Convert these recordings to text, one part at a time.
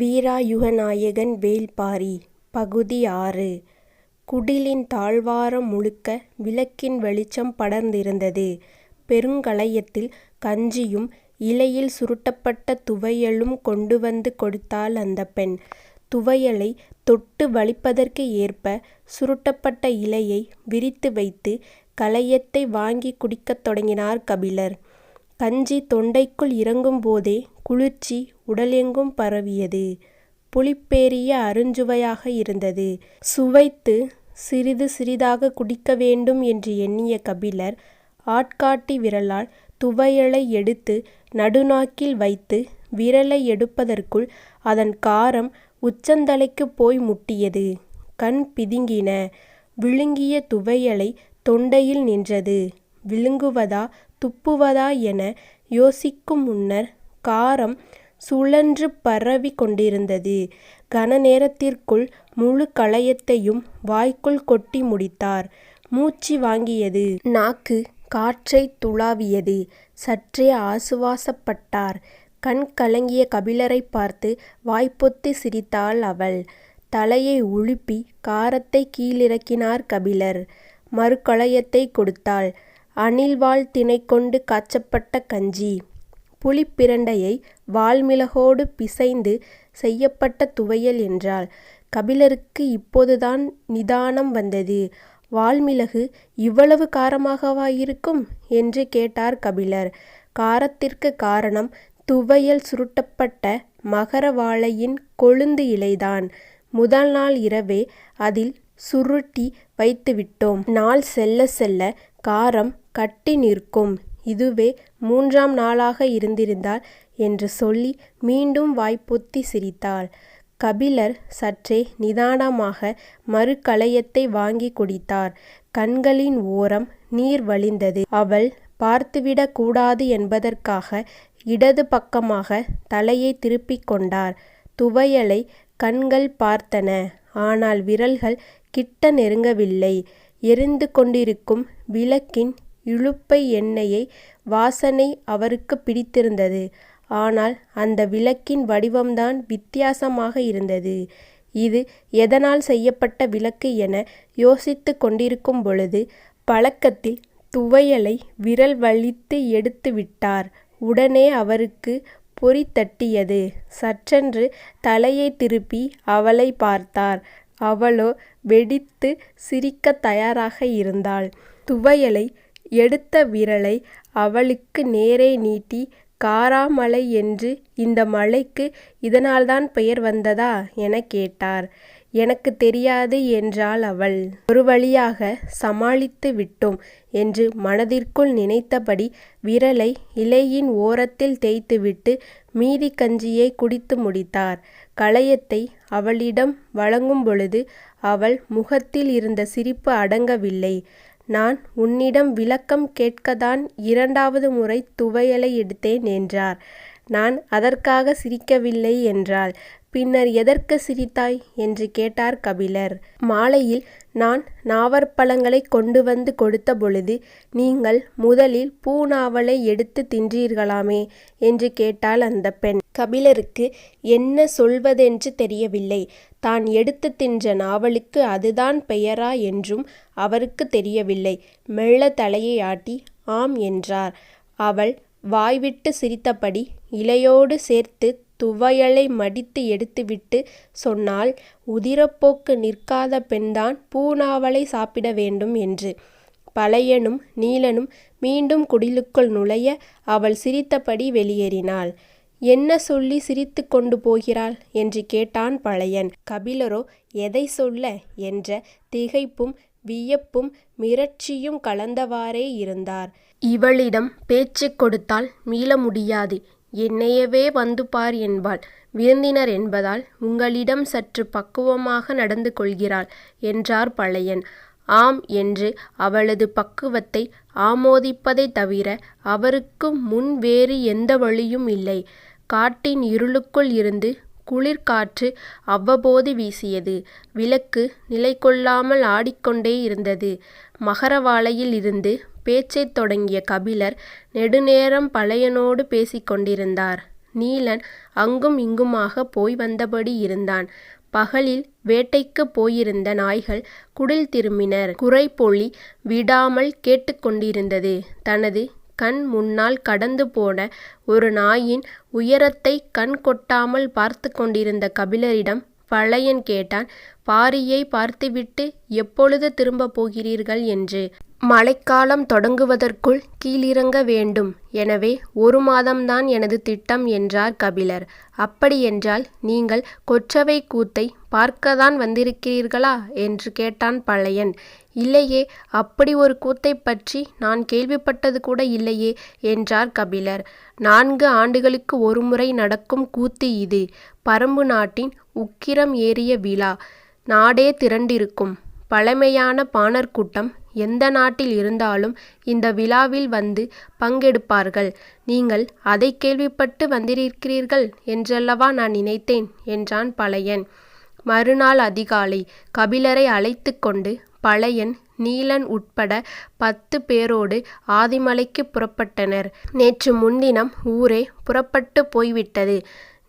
வீராயுகநாயகன் வேள்பாரி பகுதி ஆறு குடிலின் தாழ்வாரம் முழுக்க விளக்கின் வெளிச்சம் படர்ந்திருந்தது. பெருங்கலயத்தில் கஞ்சியும் இலையில் சுருட்டப்பட்ட துவையலும் கொண்டு வந்து கொடுத்தாள் அந்தப் பெண். துவையலைத் தொட்டு வலிப்பதற்கு ஏற்ப சுருட்டப்பட்ட இலையை விரித்து வைத்து கலயத்தை வாங்கிக் குடிக்கத் தொடங்கினார் கபிலர். கஞ்சி தொண்டைக்குள் இறங்கும்போதே குளிர்ச்சி உடலெங்கும் பரவியது. புளிப்பேறிய அருஞ்சுவையாக இருந்தது. சுவைத்துச் சிறிது சிறிதாகக் குடிக்க வேண்டும் என்று எண்ணிய கபிலர் ஆட்காட்டி விரலால் துவையலை எடுத்து நடுநாக்கில் வைத்து விரலை எடுப்பதற்குள் அதன் காரம் உச்சந்தலைக்குப் போய் முட்டியது. கண் பிதுங்கின. விழுங்கிய துவையலை தொண்டையில் நின்றது. விழுங்குவதா துப்புவதா என யோசிக்கும் முன்னர் காரம் சுழன்று பரவிக் கொண்டிருந்தது. கன நேரத்திற்குள் முழு கலயத்தையும் வாய்க்குள் கொட்டி முடித்தார். மூச்சு வாங்கியது. நாக்கு காற்றைத் துழாவியது. சற்றே ஆசுவாசப்பட்டார். கண் கலங்கிய கபிலரைப் பார்த்து வாய்ப்பொத்து சிரித்தாள் அவள். தலையை உலுப்பி காரத்தைக் கீழிறக்கினார் கபிலர். மறு கலயத்தைக் கொடுத்தாள். அணில்வால் தினைகொண்டு காய்ச்சப்பட்ட கஞ்சி. புளிப்பிரண்டையை வால்மிளகோடு பிசைந்து செய்யப்பட்ட துவையல் என்றாள். கபிலருக்கு இப்போதுதான் நிதானம் வந்தது. வால்மிளகு இவ்வளவு காரமாகவா இருக்கும்? என்று கேட்டார் கபிலர். காரத்திற்குக் காரணம் துவையல் சுருட்டப்பட்ட மகர வாழையின் கொழுந்து இலைதான். முதல் நாள் இரவே அதில் சுருட்டி வைத்துவிட்டோம். நாள் செல்லச் செல்ல காரம் கட்டி நிற்கும். இதுவே மூன்றாம் நாளாக இருந்திருந்தால் என்று சொல்லி மீண்டும் வாய்ப்பொத்தி சிரித்தாள். கபிலர் சற்றே நிதானமாக மறு வாங்கி வாங்கிக் குடித்தார். கண்களின் ஓரம் நீர் வழிந்தது. அவள் பார்த்துவிடக் கூடாது என்பதற்காக இடது பக்கமாக தலையை திருப்பிக் கொண்டார். துவையலை கண்கள் பார்த்தன. ஆனால் விரல்கள் கிட்ட நெருங்கவில்லை. எரிந்து கொண்டிருக்கும் விளக்கின் இழுப்பை எண்ணெயை வாசனை அவருக்குப் பிடித்திருந்தது. ஆனால் அந்த விளக்கின் வடிவம்தான் வித்தியாசமாக இருந்தது. இது எதனால் செய்யப்பட்ட விளக்கு என யோசித்துக் கொண்டிருக்கும்பொழுது பழக்கத்தில் துவையலை விரல் வலித்து விட்டார் உடனே அவருக்குப் பொறி தட்டியது. சட்டென்று தலையைத் திருப்பி அவளைப் பார்த்தார். அவளோ வெடித்து சிரிக்கத் தயாராக இருந்தாள். துவையலை எடுத்த விரலை அவளுக்கு நேரே நீட்டி காராமலை என்று இந்த மலைக்கு இதனால்தான் பெயர் வந்ததா? எனக் கேட்டார். எனக்குத் தெரியாது என்றாள் அவள். ஒருவழியாக சமாளித்து விட்டோம் என்று மனதிற்குள் நினைத்தபடி விரலை இலையின் ஓரத்தில் தேய்த்துவிட்டு மீதிக் கஞ்சியைக் குடித்து முடித்தார். கலயத்தை அவளிடம் வழங்கும் பொழுது அவள் முகத்தில் இருந்த சிரிப்பு அடங்கவில்லை. நான் உன்னிடம் விளக்கம் கேட்கத்தான் இரண்டாவது முறை துவையலை எடுத்தேன் என்றார். நான் அதற்காக சிரிக்கவில்லை என்றாள். பின்னர் எதற்கு சிரித்தாய்? என்று கேட்டார் கபிலர். மாலையில் நான் நாவற்பழங்களைக் கொண்டு வந்து கொடுத்த பொழுது நீங்கள் முதலில் பூநாவலை எடுத்து தின்றீர்களாமே? என்று கேட்டாள் அந்த பெண். கபிலருக்கு என்ன சொல்வதென்று தெரியவில்லை. தான் எடுத்து தின்ற நாவலுக்கு அதுதான் பெயரா என்றும் அவருக்கு தெரியவில்லை. மெல்ல தலையை ஆட்டி ஆம் என்றார். அவள் வாய்விட்டுச் சிரித்தபடி இலையோடு சேர்த்துத் துவையலை மடித்து எடுத்துவிட்டுச் சொன்னாள் உதிரப்போக்கு நிற்காத பெண்தான் பூநாவலைச் சாப்பிட வேண்டும் என்று. பழையனும் நீலனும் மீண்டும் குடிலுக்குள் நுழைய அவள் சிரித்தபடி வெளியேறினாள். என்ன சொல்லிச் சிரித்துக் கொண்டு போகிறாள்? என்று கேட்டான் பழையன். கபிலரோ எதைச் சொல்ல? என்ற திகைப்பும் வியப்பும் மிரட்சியும் கலந்தவாறே இருந்தார். இவளிடம் பேச்சுக் கொடுத்தால் மீள முடியாது. என்னையவே வந்து பார் என்பாள். விருந்தினர் என்பதால் உங்களிடம் சற்று பக்குவமாக நடந்து கொள்கிறாள் என்றார் பழையன். ஆம் என்று அவளது பக்குவத்தை ஆமோதிப்பதைத் தவிர அவருக்கு முன் வேறு எந்த வழியும் இல்லை. காட்டின் இருளுக்குள் இருந்து குளிர்காற்று அவ்வப்போது வீசியது. விளக்கு நிலைகொள்ளாமல் ஆடிக்கொண்டே இருந்தது. மகரவாழையில் இருந்து பேச்சைத் தொடங்கிய கபிலர் நெடுநேரம் பழையனோடு பேசிக் கொண்டிருந்தார். நீலன் அங்கும் இங்குமாக போய் வந்தபடி இருந்தான். பகலில் வேட்டைக்குப் போயிருந்த நாய்கள் குடில் திரும்பினர் குரைப்பொலி விடாமல் கேட்டுக் கொண்டிருந்தது. தனது கண் முன்னால் கடந்து போன ஒரு நாயின் உயரத்தைக் கண் கொட்டாமல் பார்த்துக் கொண்டிருந்த கபிலரிடம் பழையன் கேட்டான் பாரியைப் பார்த்துவிட்டு எப்பொழுது திரும்பப் போகிறீர்கள் என்று. மழைக்காலம் தொடங்குவதற்குள் கீழிறங்க வேண்டும். எனவே ஒரு மாதம்தான் எனது திட்டம் என்றார் கபிலர். அப்படியென்றால் நீங்கள் கொற்றவை கூத்தை பார்க்கத்தான் வந்திருக்கிறீர்களா? என்று கேட்டான் பழையன். இல்லையே அப்படி ஒரு கூத்தைப்பற்றி நான் கேள்விப்பட்டது கூட இல்லையே என்றார் கபிலர். நான்கு ஆண்டுகளுக்கு ஒருமுறை நடக்கும் கூத்து இது. பறம்பு நாட்டின் உக்கிரம் ஏறிய விழா. நாடே திரண்டிருக்கும். பழமையான பாணர் கூட்டம் எந்த நாட்டில் இருந்தாலும் இந்த விழாவில் வந்து பங்கெடுப்பார்கள். நீங்கள் அதைக் கேள்விப்பட்டு வந்திருக்கிறீர்கள் என்றல்லவா நான் நினைத்தேன் என்றான் பழையன். மறுநாள் அதிகாலை கபிலரை அழைத்துக் கொண்டு பழையன் நீலன் உட்பட பத்துப் பேரோடு ஆதிமலைக்குப் புறப்பட்டனர். நேற்று முன்தினம் ஊரே புறப்பட்டுப் போய்விட்டது.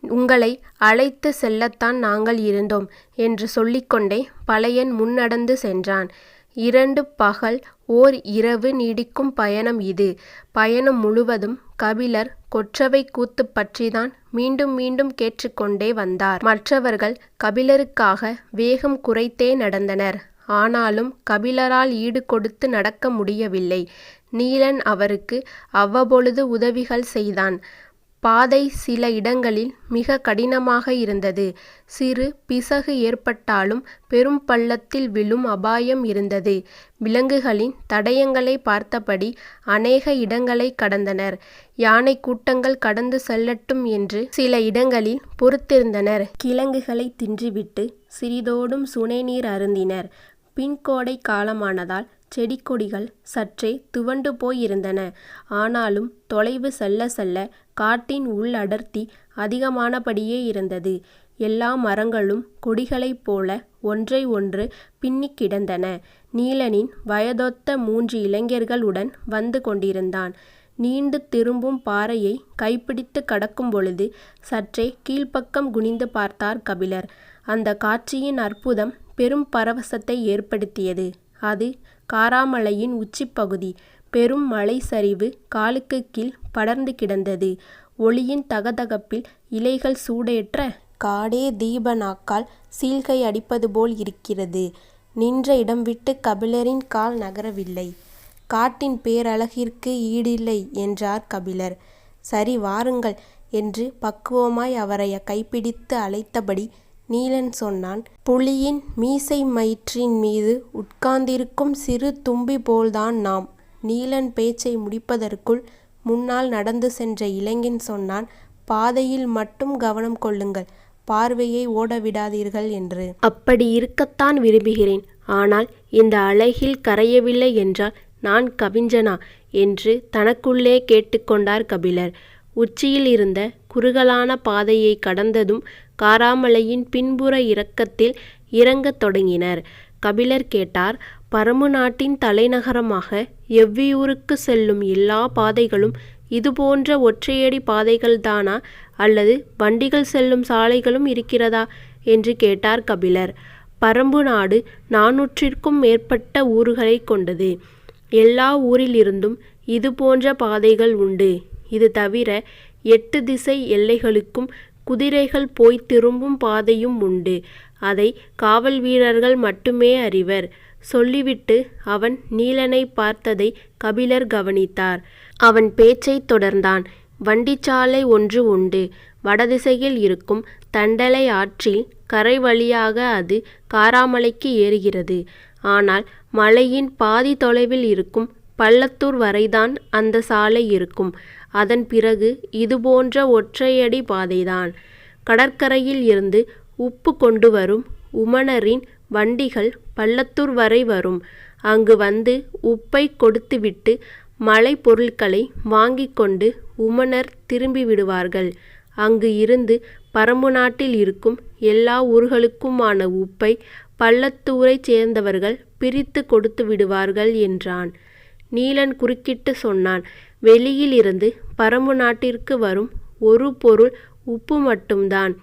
உங்களை அழைத்துச் செல்லத்தான் நாங்கள் இருந்தோம் என்று சொல்லிக்கொண்டே பழையன் முன்னடந்து சென்றான். இரண்டு பகல் ஓர் இரவு நீடிக்கும் பயணம் இது. பயணம் முழுவதும் கபிலர் கொற்றவைக் கூத்து பற்றித்தான் மீண்டும் மீண்டும் கேட்டுக் கொண்டே வந்தார். மற்றவர்கள் கபிலருக்காக வேகம் குறைத்தே நடந்தனர். ஆனாலும் கபிலரால் ஈடு கொடுத்து நடக்க முடியவில்லை. நீலன் அவருக்கு அவ்வப்பொழுது உதவிகள் செய்தான். பாதை சில இடங்களில் மிக கடினமாக இருந்தது. சிறு பிசகு ஏற்பட்டாலும் பெரும் பள்ளத்தில் விழும் அபாயம் இருந்தது. விலங்குகளின் தடயங்களை பார்த்தபடி அநேக இடங்களை கடந்தனர். யானை கூட்டங்கள் கடந்து செல்லட்டும் என்று சில இடங்களில் பொறுத்திருந்தனர். கிழங்குகளை தின்றுவிட்டு சிறிதோடும் சுனைநீர் அருந்தினர். பின்கோடை காலமானதால் செடி கொடிகள் சற்றே துவண்டு போயிருந்தன. ஆனாலும் தொலைவு செல்ல செல்ல காட்டின் உள் அடர்த்தி அதிகமானபடியே இருந்தது. எல்லா மரங்களும் கொடிகளைப் போல ஒன்றை ஒன்று பின்னிக் கிடந்தன. நீலனின் வயதொத்த மூன்று இளைஞர்கள் உடன் வந்து கொண்டிருந்தான். நீண்டு திரும்பும் பாறையைக் கைப்பிடித்துக் கடக்கும்பொழுது சற்றே கீழ்ப்பக்கம் குனிந்து பார்த்தார் கபிலர். அந்தக் காட்சியின் அற்புதம் பெரும் பரவசத்தை ஏற்படுத்தியது. அது காராமலையின் உச்சிப்பகுதி. பெரும் மலைச்சரிவு காலுக்குக் கீழ் படர்ந்து கிடந்தது. ஒளியின் தகதகப்பில் இலைகள் சூடேற்ற. காடே தீப நாக்கால் சீழ்க்கை அடிப்பதுபோல் இருக்கிறது. நின்ற இடம்விட்டுக் கபிலரின் கால் நகரவில்லை. காட்டின் பேரழகிற்கு ஈடில்லை என்றார் கபிலர். சரி வாருங்கள் என்று பக்குவமாய் அவரை கைப்பிடித்து அழைத்தபடி நீலன் சொன்னான். புலியின் மீசை மயிற்றின் மீது உட்கார்ந்திருக்கும் சிறு தும்பி போல்தான் நாம். நீலன் பேச்சை முடிப்பதற்குள் முன்னால் நடந்து சென்ற இளைஞன் சொன்னான் பாதையில் மட்டும் கவனம் கொள்ளுங்கள். பார்வையை ஓடவிடாதீர்கள் என்று. அப்படி இருக்கத்தான் விரும்புகிறேன். ஆனால் இந்த அழகில் கரையவில்லை என்றால் நான் கவிஞனா? என்று தனக்குள்ளே கேட்டுக்கொண்டார் கபிலர். உச்சியில் இருந்த குறுகலான பாதையை கடந்ததும் காராமலையின் பின்புற இறக்கத்தில் இறங்கத் தொடங்கினர். கபிலர் கேட்டார் பரம்பு நாட்டின் தலைநகரமாக எவ்வியூருக்குச் செல்லும் எல்லாப் பாதைகளும் இதுபோன்ற ஒற்றையடிப் பாதைகள்தானா அல்லது வண்டிகள் செல்லும் சாலைகளும் இருக்கிறதா? என்று கேட்டார் கபிலர். பரம்பு நாடு நானூற்றிற்கும் மேற்பட்ட ஊர்களைக் கொண்டது. எல்லா ஊரிலிருந்தும் இதுபோன்ற பாதைகள் உண்டு. இது தவிர எட்டு திசை எல்லைகளுக்கும் குதிரைகள் போய் திரும்பும் பாதையும் உண்டு. அதை காவல் வீரர்கள் மட்டுமே அறிவர். சொல்லிவிட்டு அவன் நீலனை பார்த்ததை கபிலர் கவனித்தார். அவன் பேச்சைத் தொடர்ந்தான். வண்டிச்சாலை ஒன்று உண்டு. வடதிசையில் இருக்கும் தண்டலை ஆற்றில் கரை வழியாக அது காராமலைக்கு ஏறுகிறது. ஆனால் மலையின் பாதி தொலைவில் இருக்கும் பள்ளத்தூர் வரைதான் அந்த சாலை இருக்கும். அதன் பிறகு இதுபோன்ற ஒற்றையடி பாதைதான். கடற்கரையில் இருந்து உப்பு கொண்டு வரும் உமணரின் வண்டிகள் பள்ளத்தூர் வரை வரும். அங்கு வந்து உப்பைக் கொடுத்துவிட்டு மலைப் பொருட்களை வாங்கிக் கொண்டு உமணர் திரும்பிவிடுவார்கள். அங்கு இருந்து பறம்பு நாட்டில் இருக்கும் எல்லா ஊர்களுக்குமான உப்பை பள்ளத்தூரைச் சேர்ந்தவர்கள் பிரித்துக் கொடுத்துவிடுவார்கள் என்றான். நீலன் குறுக்கிட்டு சொன்னான் வெளியில் இருந்து பரம்பு நாட்டிற்கு வரும் ஒரு பொருள் உப்பு மட்டும்தான்.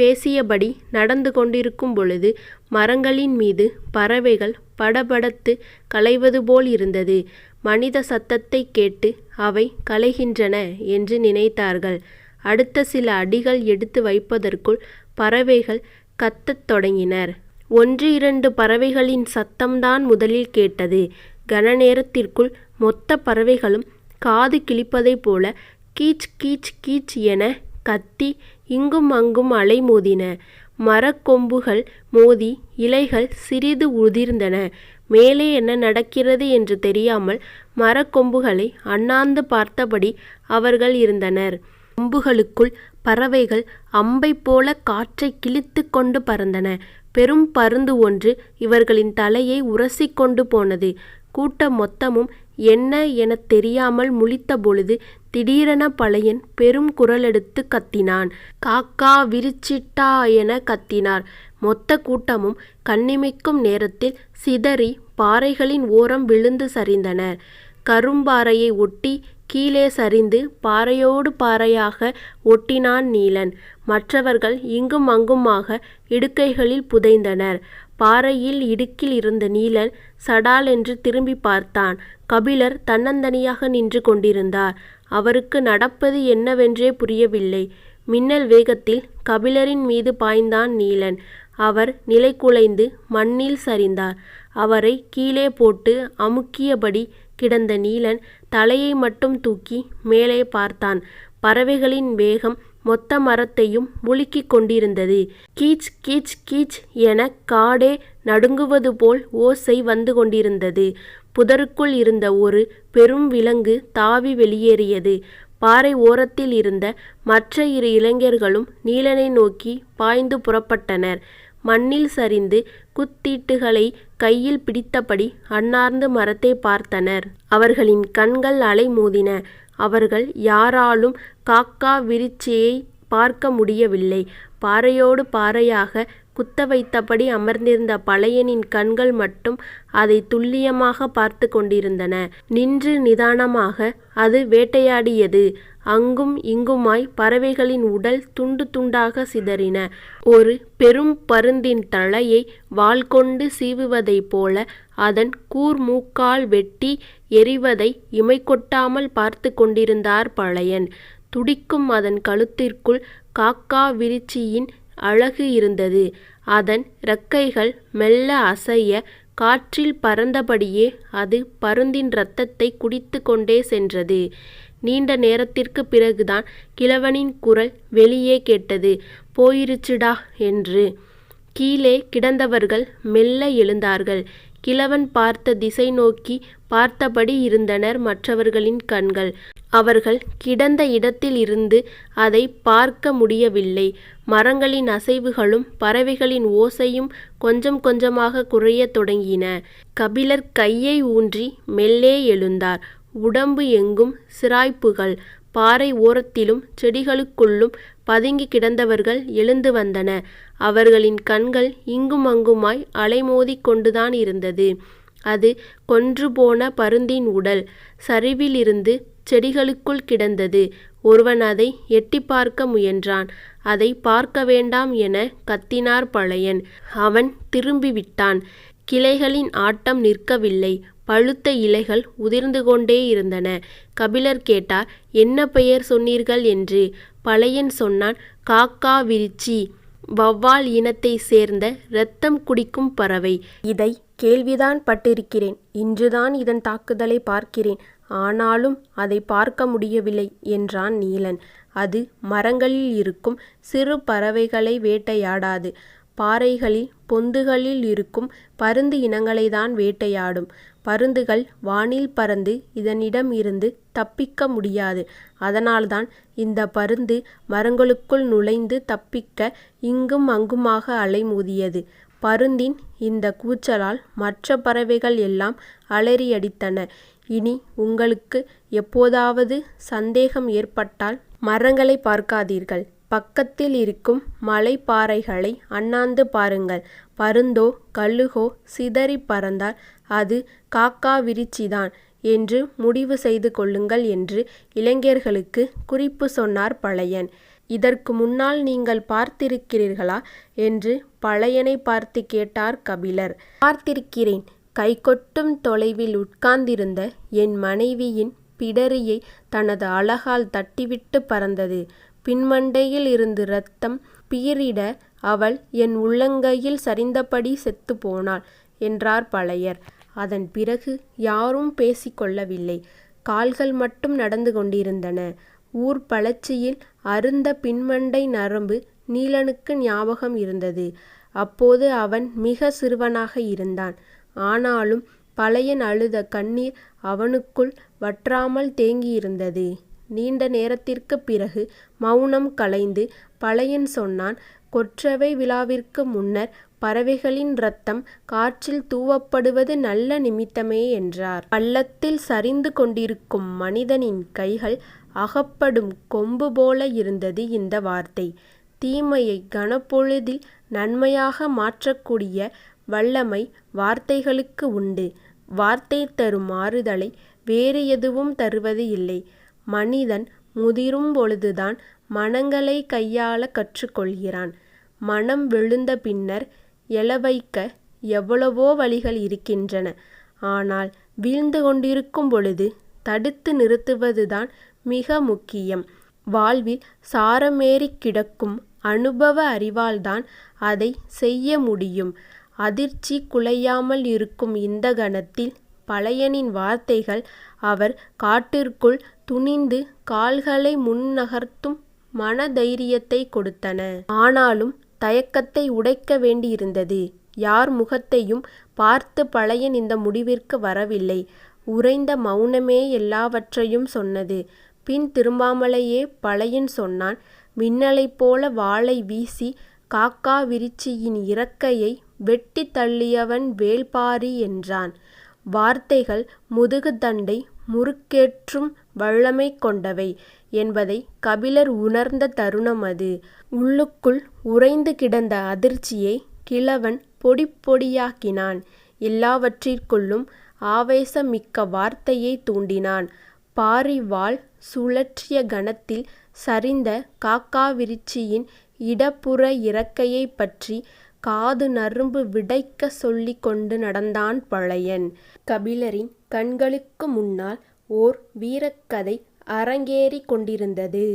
பேசியபடி நடந்து கொண்டிருக்கும் பொழுது மரங்களின் மீது பறவைகள் படபடத்து களைவது போல் இருந்தது. மனித சத்தத்தைக் கேட்டு அவை கலைகின்றன என்று நினைத்தார்கள். அடுத்த சில அடிகள் எடுத்து வைப்பதற்குள் பறவைகள் கத்தத் தொடங்கினர். ஒன்று இரண்டு பறவைகளின் சத்தம்தான் முதலில் கேட்டது. கன நேரத்திற்குள் மொத்த பறவைகளும் காது கிழிப்பதைப் போல கீச் கீச் கீச் என கத்தி இங்கும் அங்கும் அலைமோதின. மரக் கொம்புகள் மோதி இலைகள் சிறிது உதிர்ந்தன. மேலே என்ன நடக்கிறது என்று தெரியாமல் மரக் கொம்புகளை அண்ணாந்து பார்த்தபடி அவர்கள் இருந்தனர். கொம்புகளுக்குள் பறவைகள் அம்பைப் போல காற்றைக் கிழித்துக் கொண்டு பறந்தன. பெரும் பருந்து ஒன்று இவர்களின் தலையை உரசிக் கொண்டு போனது. கூட்டம் மொத்தமும் என்ன எனத் தெரியாமல் முழித்த பொழுது திடீரென பழையன் பெரும் குரலெடுத்துக் கத்தினான். காக்கா விரிச்சிட்டா எனக் கத்தினார். மொத்தக் கூட்டமும் கண்ணிமைக்கும் நேரத்தில் சிதறிப் பாறைகளின் ஓரம் விழுந்து சரிந்தனர். கரும்பாறையை ஒட்டிக் கீழே சரிந்து பாறையோடு பாறையாக ஒட்டினான் நீலன். மற்றவர்கள் இங்கும் அங்குமாக இடுக்கைகளில் புதைந்தனர். பாறையில் இடுக்கில் இருந்த நீலன் சடாலென்று திரும்பிப் பார்த்தான். கபிலர் தன்னந்தனியாக நின்று கொண்டிருந்தார். அவருக்கு நடப்பது என்னவென்றே புரியவில்லை. மின்னல் வேகத்தில் கபிலரின் மீது பாய்ந்தான் நீலன். அவர் நிலைகுலைந்து மண்ணில் சரிந்தார். அவரைக் கீழே போட்டு அமுக்கியபடி கிடந்த நீலன் தலையை மட்டும் தூக்கி மேலே பார்த்தான். பறவைகளின் வேகம் மொத்த மரத்தையும் முழுக்கிக் கொண்டிருந்தது. கீச் கீச் கீச் என காடே நடுங்குவது போல் ஓசை வந்து கொண்டிருந்தது. புதருக்குள் இருந்த ஒரு பெரும் விலங்கு தாவி வெளியேறியது. பாறை ஓரத்தில் இருந்த மற்ற இரு இளைஞர்களும் நீலனை நோக்கி பாய்ந்து புறப்பட்டனர். மண்ணில் சரிந்து குத்தீட்டுகளை கையில் பிடித்தபடி அன்னார்ந்து மரத்தை பார்த்தனர். அவர்களின் கண்கள் அலைமோதின. அவர்கள் யாராலும் காக்கா விரிச்சியைப் பார்க்க முடியவில்லை. பாறையோடு பாறையாகக் குத்த வைத்தபடி அமர்ந்திருந்த பழையனின் கண்கள் மட்டும் அதைத் துல்லியமாகப் பார்த்துக் கொண்டிருந்தன. நின்று நிதானமாக அது வேட்டையாடியது. அங்கும் இங்குமாய்ப் பறவைகளின் உடல் துண்டு துண்டாகச் சிதறின. ஒரு பெரும் பருந்தின் தலையை வாள்கொண்டு சீவுவதைப் போல அதன் கூர்மூக்கால் வெட்டி எறிவதை இமைகொட்டாமல் பார்த்து கொண்டிருந்தார் பழையன். துடிக்கும் அதன் கழுத்திற்குள் காக்கா விரிச்சியின் அழகு இருந்தது. அதன் இறக்கைகள் மெல்ல அசைய காற்றில் பறந்தபடியே அது பருந்தின் இரத்தத்தைக் குடித்துக் கொண்டே சென்றது. நீண்ட நேரத்திற்குப் பிறகுதான் கிழவனின் குரல் வெளியே கேட்டது. போயிருச்சுடா என்று. கீழே கிடந்தவர்கள் மெல்ல எழுந்தார்கள். கிழவன் பார்த்த திசை நோக்கி பார்த்தபடி இருந்தனர் மற்றவர்களின் கண்கள். அவர்கள் கிடந்த இடத்தில் இருந்து அதைப் பார்க்க முடியவில்லை. மரங்களின் அசைவுகளும் பறவைகளின் ஓசையும் கொஞ்சம் கொஞ்சமாகக் குறையத் தொடங்கின. கபிலர் கையை ஊன்றி மெல்லே எழுந்தார். உடம்பு எங்கும் சிராய்ப்புகள். பாறை ஓரத்திலும் செடிகளுக்குள்ளும் பதுங்கிக் கிடந்தவர்கள் எழுந்து வந்தனர். அவர்களின் கண்கள் இங்கும் அங்குமாய் அலைமோதிக் கொண்டுதான் இருந்தது. அது கொன்றுபோன பருந்தின் உடல். சரிவிலிருந்து செடிகளுக்குள் கிடந்தது. ஒருவன் அதை எட்டிப் பார்க்க முயன்றான். அதை பார்க்க வேண்டாம் என கத்தினார் பழையன். அவன் திரும்பிவிட்டான். கிளைகளின் ஆட்டம் நிற்கவில்லை. பழுத்த இலைகள் உதிர்ந்து கொண்டே இருந்தன. கபிலர் கேட்டார் என்ன பெயர் சொன்னீர்கள் என்று. பழையன் சொன்னான் காக்கா விரிச்சி. வௌவால் இனத்தை சேர்ந்த இரத்தம் குடிக்கும் பறவை. இதை கேள்விதான் பட்டிருக்கிறேன். இன்றுதான் இதன் தாக்குதலை பார்க்கிறேன். ஆனாலும் அதை பார்க்க முடியவில்லை என்றான் நீலன். அது மரங்களில் இருக்கும் சிறு பறவைகளை வேட்டையாடாது. பாறைகளில் பொந்துகளில் இருக்கும் பருந்து இனங்களைத்தான் வேட்டையாடும். பருந்துகள் வானில் பறந்து இதனிடம் இருந்து தப்பிக்க முடியாது. அதனால்தான் இந்தப் பருந்து மரங்களுக்குள் நுழைந்து தப்பிக்க இங்கும் அங்குமாக அலைமோதியது. பருந்தின் இந்தக் கூச்சலால் மற்ற பறவைகள் எல்லாம் அலறியடித்தன. இனி உங்களுக்கு எப்போதாவது சந்தேகம் ஏற்பட்டால் மரங்களைப் பார்க்காதீர்கள். பக்கத்தில் இருக்கும் மலைப் பாறைகளை அண்ணாந்து பாருங்கள். பருந்தோ கழுகோ சிதறிப் பறந்தால் அது காக்கா விரிச்சிதான் என்று முடிவு செய்து கொள்ளுங்கள் என்று இளைஞர்களுக்கு குறிப்பு சொன்னார் பழையன். இதற்கு முன்னால் நீங்கள் பார்த்திருக்கிறீர்களா? என்று பழையனைப் பார்த்து கேட்டார் கபிலர். பார்த்திருக்கிறேன். கைகொட்டும் தொலைவில் உட்கார்ந்திருந்த என் மனைவியின் பிடரியைத் தனது அலகால் தட்டிவிட்டுப் பறந்தது. பின்மண்டையில் இருந்து இரத்தம் பீறிட அவள் என் உள்ளங்கையில் சரிந்தபடி செத்துப் போனாள் என்றார் பழையர். அதன் பிறகு யாரும் பேசிக் கொள்ளவில்லை. கால்கள் மட்டும் நடந்து கொண்டிருந்தன. ஊர்ப் பழச்சியில் அருந்த பின்மண்டை நரம்பு நீலனுக்கு ஞாபகம் இருந்தது. அப்போது அவன் மிகச் சிறுவனாக இருந்தான். ஆனாலும் பழையன் அழுத கண்ணீர் அவனுக்குள் வற்றாமல் தேங்கியிருந்தது. நீண்ட நேரத்திற்குப் பிறகு மௌனம் கலைந்து பழையன் சொன்னான் கொற்றவை விழாவிற்கு முன்னர் பறவைகளின் இரத்தம் காற்றில் தூவப்படுவது நல்ல நிமித்தமே என்றார். பள்ளத்தில் சரிந்து கொண்டிருக்கும் மனிதனின் கைகள் அகப்படும் கொம்பு போல இருந்தது இந்த வார்த்தை. தீமையை கணப்பொழுதில் நன்மையாக மாற்றக்கூடிய வல்லமை வார்த்தைகளுக்கு உண்டு. வார்த்தை தரும் ஆறுதலை வேறு எதுவும் தருவது இல்லை. மனிதன் முதிரும் பொழுதுதான் மனங்களை கையாளக் கற்றுக்கொள்கிறான் மனம் விழுந்த பின்னர் எழவைக்க எவ்வளவோ வழிகள் இருக்கின்றன. ஆனால் வீழ்ந்து கொண்டிருக்கும் பொழுது தடுத்து நிறுத்துவதுதான் மிக முக்கியம். வாழ்வில் சாரமேறிக் கிடக்கும் அனுபவ அறிவால்தான் அதைச் செய்ய முடியும். அதிர்ச்சி குலையாமல் இருக்கும் இந்த கணத்தில் பழையனின் வார்த்தைகள் அவர் காட்டிற்குள் துணிந்து கால்களை முன் நகர்த்தும் மனதைரியத்தைக் கொடுத்தன. ஆனாலும் தயக்கத்தை உடைக்க வேண்டியிருந்தது. யார் முகத்தையும் பார்த்து பழையன் இந்த முடிவிற்கு வரவில்லை. உறைந்த மௌனமே எல்லாவற்றையும் சொன்னது. பின் திரும்பாமலேயே பழையன் சொன்னான் மின்னலைப் போல வாளை காக்கா காக்காவிரிச்சியின் இறக்கையை வெட்டித் தள்ளியவன் வேள்பாரி என்றான். வார்த்தைகள் முதுகுத்தண்டை முறுக்கேற்றும் வல்லமை கொண்டவை என்பதை கபிலர் உணர்ந்த தருணம் அது. உள்ளுக்குள் உறைந்து கிடந்த அதிர்ச்சியை கிழவன் பொடி பொடியாக்கினான். எல்லாவற்றிற்குள்ளும் ஆவேசமிக்க வார்த்தையை வார்த்தையைத் தூண்டினான். பாரிவாள் சுழற்றிய கணத்தில் சரிந்த காக்காவிருச்சியின் இடப்புற இறக்கையைப் பற்றி காது நரம்பு விடைக்கச் சொல்லிக் கொண்டு நடந்தான் பழையன். கபிலரின் கண்களுக்கு முன்னால் ஓர் வீரக்கதை அரங்கேறிக் கொண்டிருந்தது.